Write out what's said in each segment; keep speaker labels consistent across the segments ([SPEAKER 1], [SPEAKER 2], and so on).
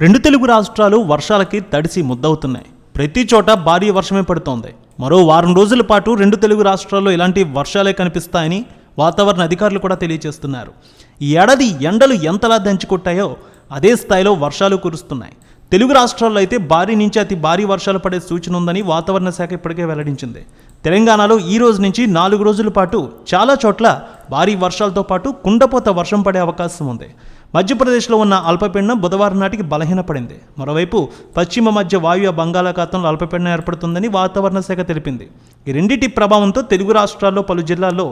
[SPEAKER 1] రెండు తెలుగు రాష్ట్రాలు వర్షాలకి తడిసి ముద్దవుతున్నాయి. ప్రతి చోట భారీ వర్షమే పడుతోంది. మరో వారం రోజుల పాటు రెండు తెలుగు రాష్ట్రాల్లో ఇలాంటి వర్షాలే కనిపిస్తాయని వాతావరణ అధికారులు కూడా తెలియజేస్తున్నారు. ఈ ఏడాది ఎండలు ఎంతలా దంచుకొట్టాయో అదే స్థాయిలో వర్షాలు కురుస్తున్నాయి. తెలుగు రాష్ట్రాల్లో అయితే భారీ నుంచి అతి భారీ వర్షాలు పడే సూచన ఉందని వాతావరణ శాఖ ఇప్పటికే వెల్లడించింది. తెలంగాణలో ఈ రోజు నుంచి నాలుగు రోజుల పాటు చాలా చోట్ల భారీ వర్షాలతో పాటు కుండపోత వర్షం పడే అవకాశం ఉంది. మధ్యప్రదేశ్లో ఉన్న అల్పపీడనం బుధవారం నాటికి బలహీనపడింది. మరోవైపు పశ్చిమ మధ్య వాయువ్య బంగాళాఖాతంలో అల్పపీడనం ఏర్పడుతుందని వాతావరణ శాఖ తెలిపింది. ఈ రెండింటి ప్రభావంతో తెలుగు రాష్ట్రాల్లో పలు జిల్లాల్లో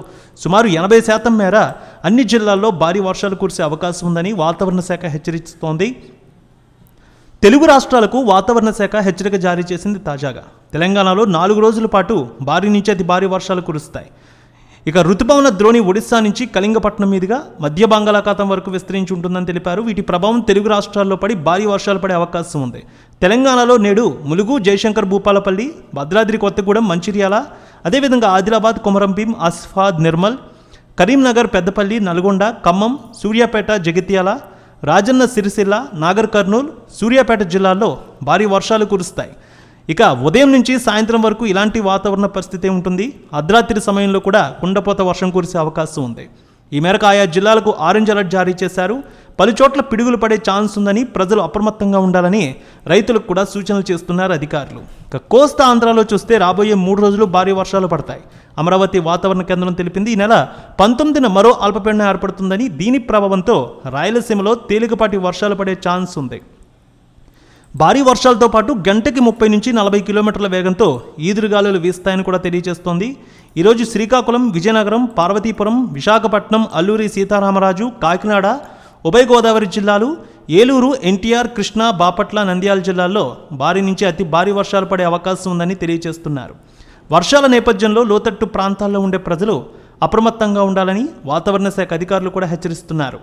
[SPEAKER 1] సుమారు ఎనభై శాతం మేర అన్ని జిల్లాల్లో భారీ వర్షాలు కురిసే అవకాశం ఉందని వాతావరణ శాఖ హెచ్చరిస్తోంది. తెలుగు రాష్ట్రాలకు వాతావరణ శాఖ హెచ్చరిక జారీ చేసింది తాజాగా. తెలంగాణలో నాలుగు రోజుల పాటు భారీ నుంచి అతి భారీ వర్షాలు కురుస్తాయి. ఇక రుతుపవన ద్రోణి ఒడిశా నుంచి కళింగపట్నం మీదుగా మధ్య బంగాళాఖాతం వరకు విస్తరించి ఉంటుందని తెలిపారు. వీటి ప్రభావం తెలుగు రాష్ట్రాల్లో పడి భారీ వర్షాలు పడే అవకాశం ఉంది. తెలంగాణలో నేడు ములుగు జయశంకర్ భూపాలపల్లి భద్రాద్రి కొత్తగూడెం మంచిర్యాల అదేవిధంగా ఆదిలాబాద్ కొమరంభీం అస్ఫాద్ నిర్మల్ కరీంనగర్ పెద్దపల్లి నల్గొండ ఖమ్మం సూర్యాపేట జగిత్యాల రాజన్న సిరిసిల్ల నాగర్ కర్నూలు సూర్యాపేట జిల్లాల్లో భారీ వర్షాలు కురుస్తాయి. ఇక ఉదయం నుంచి సాయంత్రం వరకు ఇలాంటి వాతావరణ పరిస్థితి ఉంటుంది. అర్ధరాత్రి సమయంలో కూడా కుండపోత వర్షం కురిసే అవకాశం ఉంది. ఈ మేరకు ఆయా జిల్లాలకు ఆరెంజ్ అలర్ట్ జారీ చేశారు. పలుచోట్ల పిడుగులు పడే ఛాన్స్ ఉందని ప్రజలు అప్రమత్తంగా ఉండాలని రైతులకు కూడా సూచనలు చేస్తున్నారు అధికారులు. ఇక కోస్తా ఆంధ్రాలో చూస్తే రాబోయే మూడు రోజులు భారీ వర్షాలు పడతాయి. అమరావతి వాతావరణ కేంద్రం తెలిపింది ఈ నెల పంతొమ్మిదిన మరో అల్పపీడనం ఏర్పడుతుందని దీని ప్రభావంతో రాయలసీమలో తేలికపాటి వర్షాలు పడే ఛాన్స్ ఉంది. భారీ వర్షాలతో పాటు గంటకి ముప్పై నుంచి నలభై కిలోమీటర్ల వేగంతో ఈదురుగాలులు వీస్తాయని కూడా తెలియజేస్తోంది. ఈరోజు శ్రీకాకుళం విజయనగరం పార్వతీపురం విశాఖపట్నం అల్లూరి సీతారామరాజు కాకినాడ ఉభయ గోదావరి జిల్లాలు ఏలూరు ఎన్టీఆర్ కృష్ణా బాపట్ల నంద్యాల జిల్లాల్లో భారీ నుంచి అతి భారీ వర్షాలు పడే అవకాశం ఉందని తెలియజేస్తున్నారు. వర్షాల నేపథ్యంలో లోతట్టు ప్రాంతాల్లో ఉండే ప్రజలు అప్రమత్తంగా ఉండాలని వాతావరణ శాఖ అధికారులు కూడా హెచ్చరిస్తున్నారు.